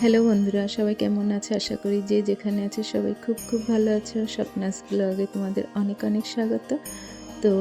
Hello বন্ধুরা, সবাই কেমন আছে? আশা করি যে যেখানে আছে সবাই খুব খুব ভালো আছো। স্বপ্নাস ব্লগে তোমাদের অনেক অনেক স্বাগত। তো,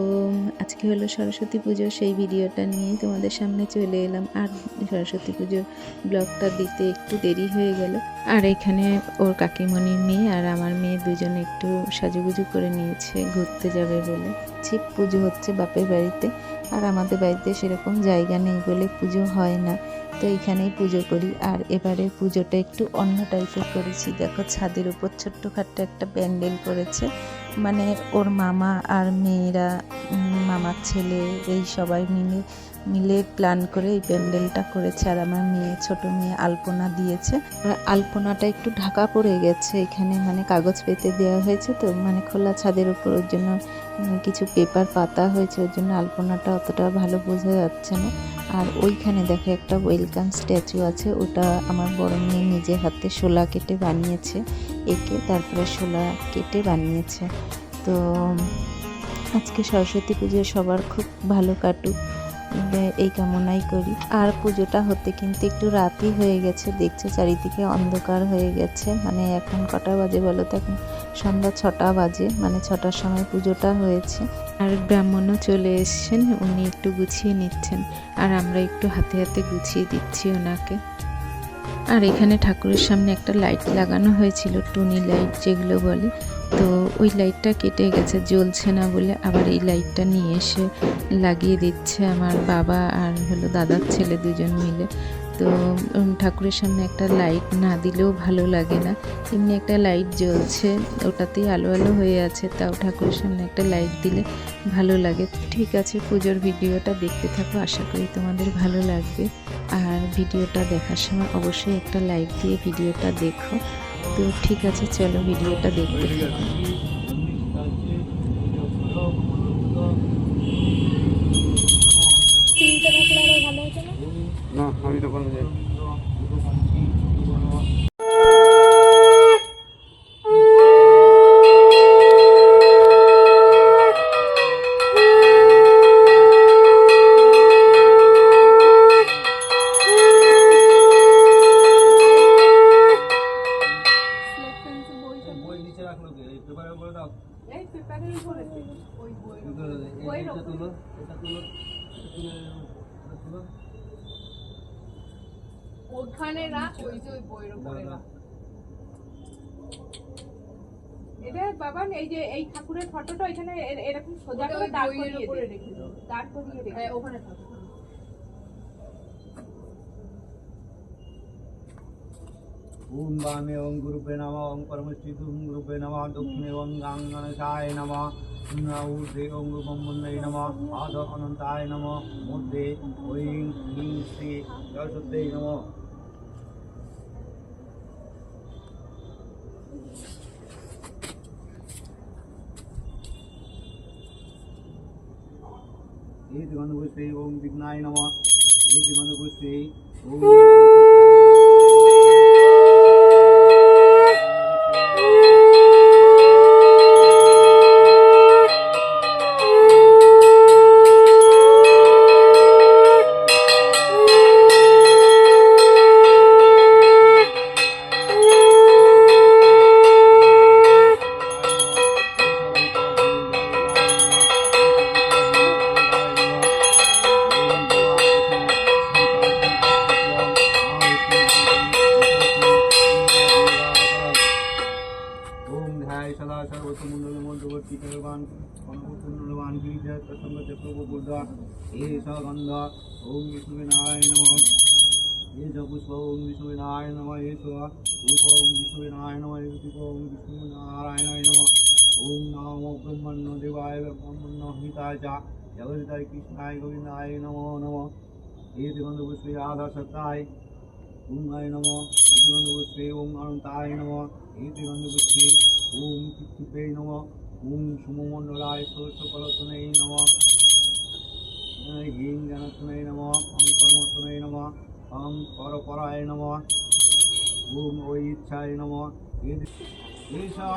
আজকে হলো সরস্বতী পুজো, সেই ভিডিওটা নিয়েই তোমাদের সামনে চলে এলাম। আর সরস্বতী পুজোর ব্লগটা দিতে একটু দেরি হয়ে গেল। আর এখানে ওর কাকিমণির মেয়ে আর আমার মেয়ে দুজন একটু সাজুগুজু করে নিয়েছে, ঘুরতে যাবে বলে। ছিপ পুজো হচ্ছে বাপের বাড়িতে। আর আমাদের বাড়িতে সেরকম জায়গা নেই বলে পুজো হয় না। তো এইখানেই পুজো করি। আর এবারে পুজোটা একটু অন্য টাইপের করেছি। দেখো ছাদের উপর ছোট্টখাট্ট একটা প্যান্ডেল করেছে। মানে ওর মামা আর মেয়েরা, মামার ছেলে, এই সবাই মিলে মিলে প্ল্যান করে এই প্যান্ডেলটা করেছে। আর আমার মেয়ে, ছোট মেয়ে আলপনা দিয়েছে। আলপনাটা একটু ঢাকা পড়ে গেছে। এখানে মানে কাগজ পেতে দেওয়া হয়েছে তো। মানে খোলা ছাদের উপর, ওর জন্য কিছু পেপার পাতা হয়েছে, ওর জন্য আলপনাটা অতটা ভালো বোঝা যাচ্ছে না। আর ওইখানে দেখো একটা ওয়েলকাম স্ট্যাচু আছে, ওটা আমার বড় মেয়ে নিজে হাতে শোলা কেটে বানিয়েছে, একে তারপরে শোলা কেটে বানিয়েছে। তো, আজকে সরস্বতী পুজো সবার খুব ভালো কাটুক এই কামনাই করি। আর পুজোটা হতে কিন্তু একটু রাতই হয়ে গেছে, দেখছে চারিদিকে অন্ধকার হয়ে গেছে মানে এখন কটা বাজে বলো তো এখন? সন্ধ্যা ছটা বাজে মানে ছটার সময় পুজোটা হয়েছে। আর ব্রাহ্মণও চলে এসছেন, উনি একটু গুছিয়ে নিচ্ছেন। আর আমরা একটু হাতে হাতে গুছিয়ে দিচ্ছি ওনাকে। আর এখানে ঠাকুরের সামনে একটা লাইট লাগানো হয়েছিল, টুনি লাইট যেগুলো বলে। তো ওই লাইটটা কেটে গেছে, জ্বলছে না বলে আবার এই লাইটটা নিয়ে এসে লাগিয়ে দিচ্ছে আমার বাবা আর হলো দাদার ছেলে দুজন মিলে। তো ঠাকুরের সামনে একটা লাইট না দিলেও ভালো লাগে না। এমনি একটা লাইট জ্বলছে, ওটাতেই আলো আলো হয়ে আছে, তাও ঠাকুরের সামনে একটা লাইট দিলে ভালো লাগে। ঠিক আছে, পুজোর ভিডিওটা দেখতে থাকো, আশা করি তোমাদের ভালো লাগবে। আর ভিডিওটা দেখার সময় অবশ্যই একটা লাইক দিয়ে ভিডিওটা দেখো। তো ঠিক আছে, চলো ভিডিওটা দেখতে থাকো তিনটে থাকলে আরও ভালো হতো না না আমি তো কোনো যাই বই নিচে রাখল কে এই পেপারে বলে দাও এই পেপারের উপরে ওই বই এটা তুলো এটা তুলো তুলো। ওখানে রাখ ওই যে ওই বইয়ের উপরে রাখ এটা বাবা এই যে এই ঠাকুরের ফটোটা এখানে এরকম সোজা করে দাঁড় করিয়ে উপরে রেখে দাও দাঁড় করিয়ে রেখে হ্যাঁ ওখানে থাক। ওম বামে ওম গুরুপে নম ওম পরমস্থিত ওম গুরুপে নম দক্ষিণে ওম গাঙ্গনসায় নম ঊর্ধ্বে ওম রূপম মুন্নয় নম আদ অনন্তায় নম মধ্যে ঐং শ্রী সরস্বতী নম। এই গন্ধপুষ্পে ওম বিঘ্নায় নম এই গন্ধপুষ্পে ওম मुण्डलमोद्रवर्तिकरवान् पणकुण्डलवान् गिरिजप्रसङ्गचक्रगोपुर्धा एष गन्ध ॐ विष्णुविनाय नमः एष पुष्प ॐ विष्णुविनाय नमः एष रूप ॐ विष्णुविनाय नमः एष ॐ विष्णुनारायणाय नमः ॐ नमो नम हे ब्रह्मण्य आदर्शताय ওম নম ব্রহ্মণ্য দেবায় ব্রহ্মণ্য হিতায় চ জগদিতায় কৃষ্ণায় গোবিন্দায় নমো নম এ দিগন্ধ পুষ্পে ওম অনন্তায় নম এটি গন্ধপুষ্পে ওম কৃত্তিপে নম ওম সুমমণ্ডলায় ষোড়শকলতনে নম হিং জ্ঞানসনে নম অং কর্মসনে নম অং পরপরায় নম ওম ঐ ইচ্ছায় নম এইসা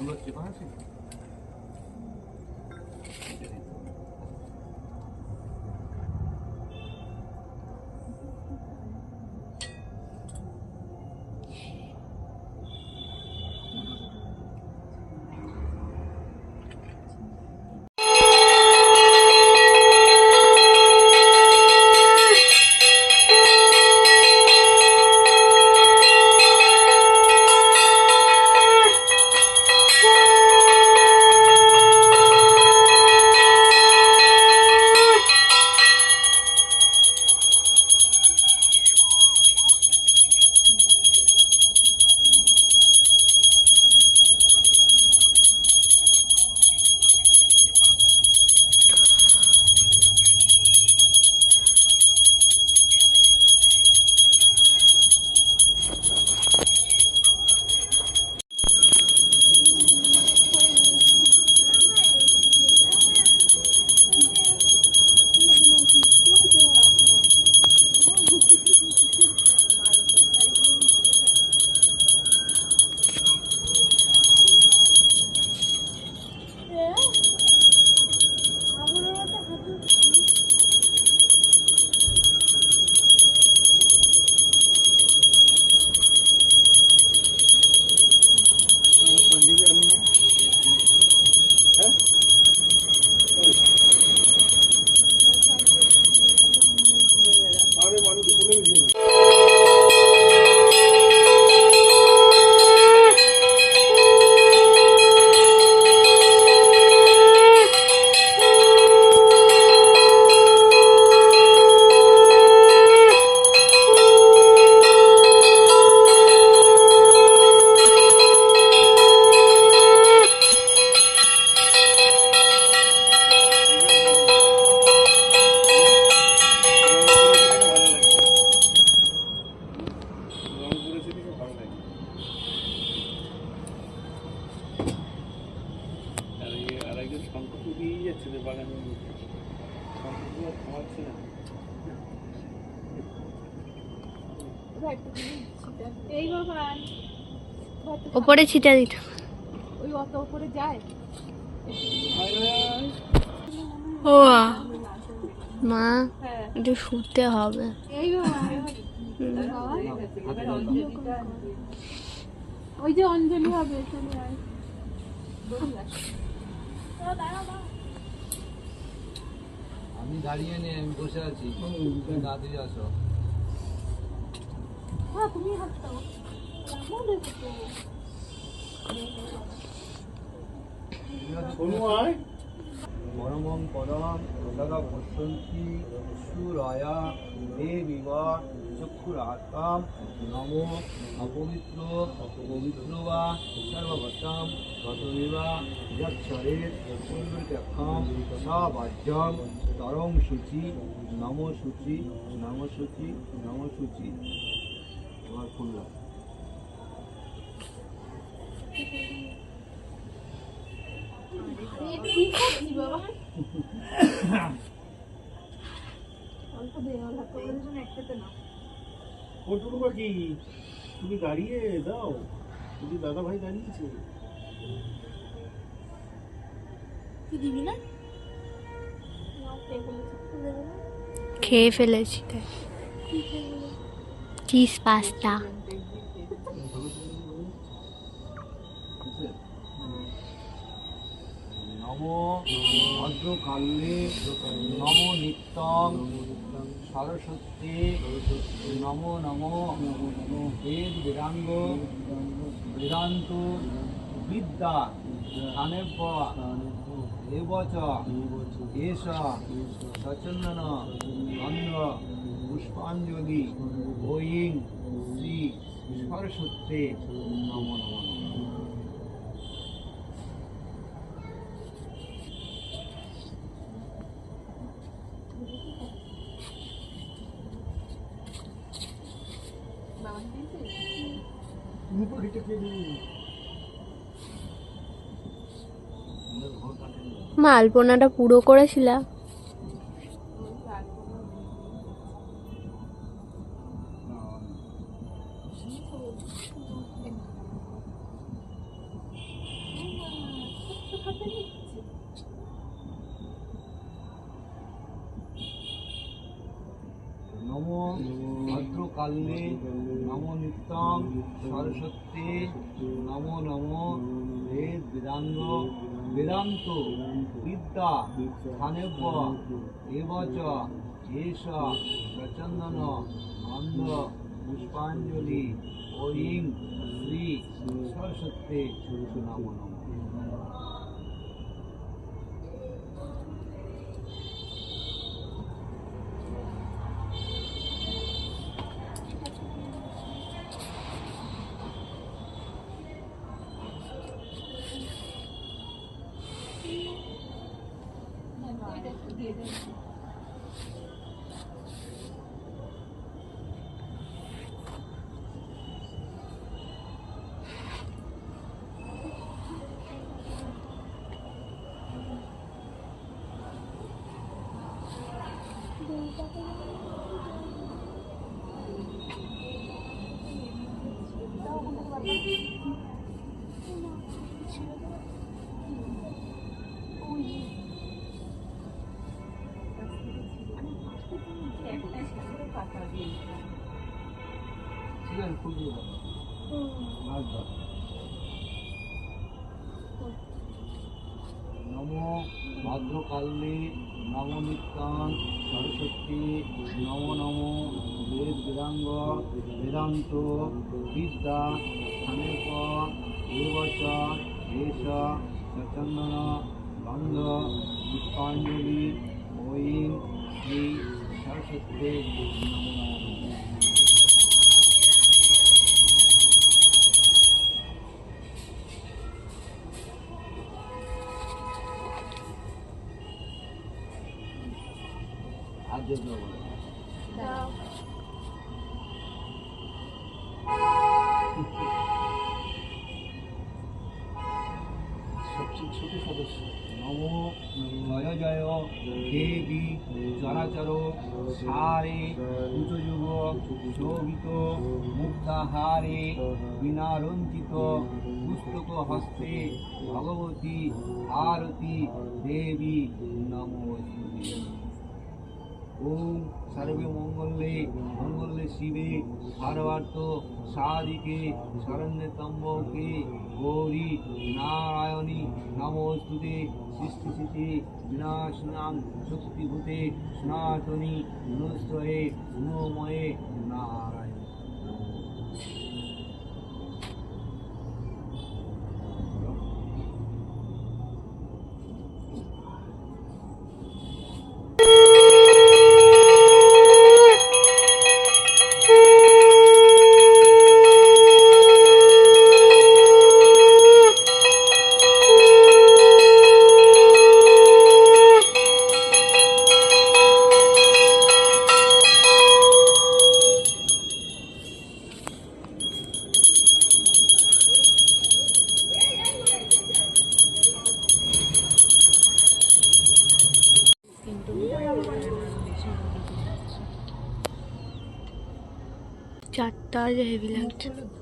মুখগুলো চেপা আছে পাঞ্জাবি ওপরে ছিটা দিত ওই অত উপরে যায়? ও মা একটু শুতে হবে। ওই যে অঞ্জলি হবে আমি দাঁড়িয়ে নেই আমি বসে আছি। তুমি দাদি আসো। হ্যাঁ তুমি হাত দাও পরমং পদম সদা পশ্যন্তি সুরয়া দেবিবা চক্ষুরাতাম নমো অপবিত্র পবিত্র বা সর্বভতাম গতবিবা যৎসরে সুন্দরক্ষাম সাবাজ্যম, তরং সূচি, নম সূচি, নম কি করছি বাবা অল্প দে আমার হাতে বলেছেন একসাথে না ওটুকু তুমি দাঁড়িয়ে দাও। তুমি দাদা ভাই দাঁড়িয়েছে। কি দিবি না? খেয়ে ফেলেছি তাই। Cheese pasta. ভদ্রকালে নম নিত্যং সরস্বতী নম নম বেদ বেদাঙ্গ বেদান্ত, বিদ্যা, স্থানেব্য এবচ এষ সচন্দন গন্ধ পুষ্পাঞ্জলি, ঐং, শ্রী সরস্বতী নম নম। মা আলপনাটা পুরো করেছিলাম নম ভদ্রকালে নম নিত্যং সরস্বতী নম নম বেদ বেদাঙ্গ বেদান্ত বিদ্যা স্থানেব এবচ এষ প্রচন্দন গন্ধ পুষ্পাঞ্জলি ঐং শ্রী সরস্বতী, নম নম। ফুল দিয়ে মাছ দাও নম ভদ্রকালে নম নিত্যাং সরস্বতী নম নম বেদ বেদাঙ্গ বেদান্ত বিদ্যা স্থানেপ এবচ এষ সচন্দন গন্ধ পুষ্পাঞ্জলি ঐং শ্রী সরস্বতী নম নম ছোট সদস্য নম। দেবী চরাচর সারে কুচযুগ শোভিত মুক্তাহারে। বিনারঞ্চিত পুস্তক হস্তে ভগবতী। আরতি দেবী। নমস্তে ওম সর্বে মঙ্গলে মঙ্গলে শিবে সর্বার্থ সাধিকে শরণ্যে তম্বকে গৌরী নারায়ণী নমস্তুতে সৃষ্টি স্থিতি বিনাশনাং শক্তিভূতে সনাতনী মনুষ্যয়ে গুণময়ে নারায়ণ। চারটা যে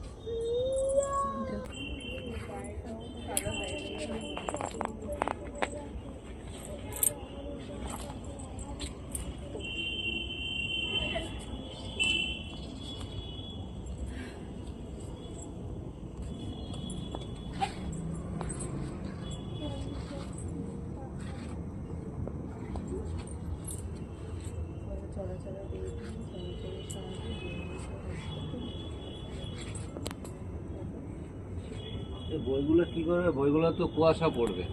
বইগুলো কি করবে বইগুলো তো কুয়াশা পড়বে।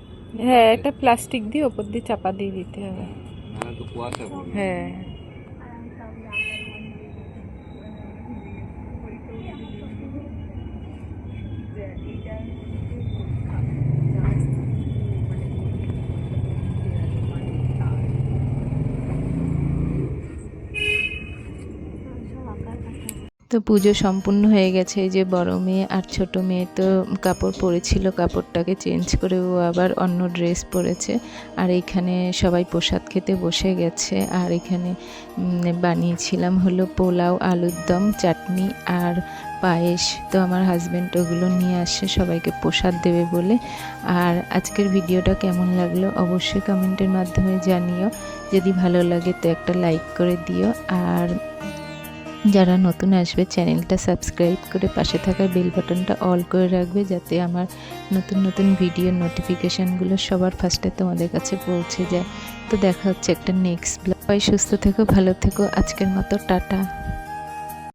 হ্যাঁ একটা প্লাস্টিক দিয়ে ওপর দিয়ে চাপা দিয়ে দিতে হবে। না তো কুয়াশা পড়বে। হ্যাঁ। তো পুজো সম্পূর্ণ হয়ে গেছে। যে বড় মেয়ে আর ছোট মেয়ে তো কাপড় পরেছিল, কাপড়টাকে চেঞ্জ করে ও আবার অন্য ড্রেস পরেছে। আর এইখানে সবাই প্রসাদ খেতে বসে গেছে। আর এখানে বানিয়েছিলাম হলো পোলাও, আলুর দম, চাটনি আর পায়েস। তো আমার হাজব্যান্ড ওগুলো নিয়ে আসে, সবাইকে প্রসাদ দেবে বলে। আর আজকের ভিডিওটা কেমন লাগল অবশ্যই কমেন্টের মাধ্যমে জানিও। যদি ভালো লাগে তো একটা লাইক করে দিও। আর যারা নতুন আসবে, চ্যানেলটা সাবস্ক্রাইব করে পাশে থাকা বেল বাটনটা অল করে রাখবে, যাতে আমার নতুন নতুন ভিডিও নোটিফিকেশানগুলো সবার ফার্স্টে তোমাদের কাছে পৌঁছে যায়। তো দেখা হচ্ছে একটা নেক্সট ব্লগ সুস্থ থেকো, ভালো থেকো। আজকের মতো টাটা।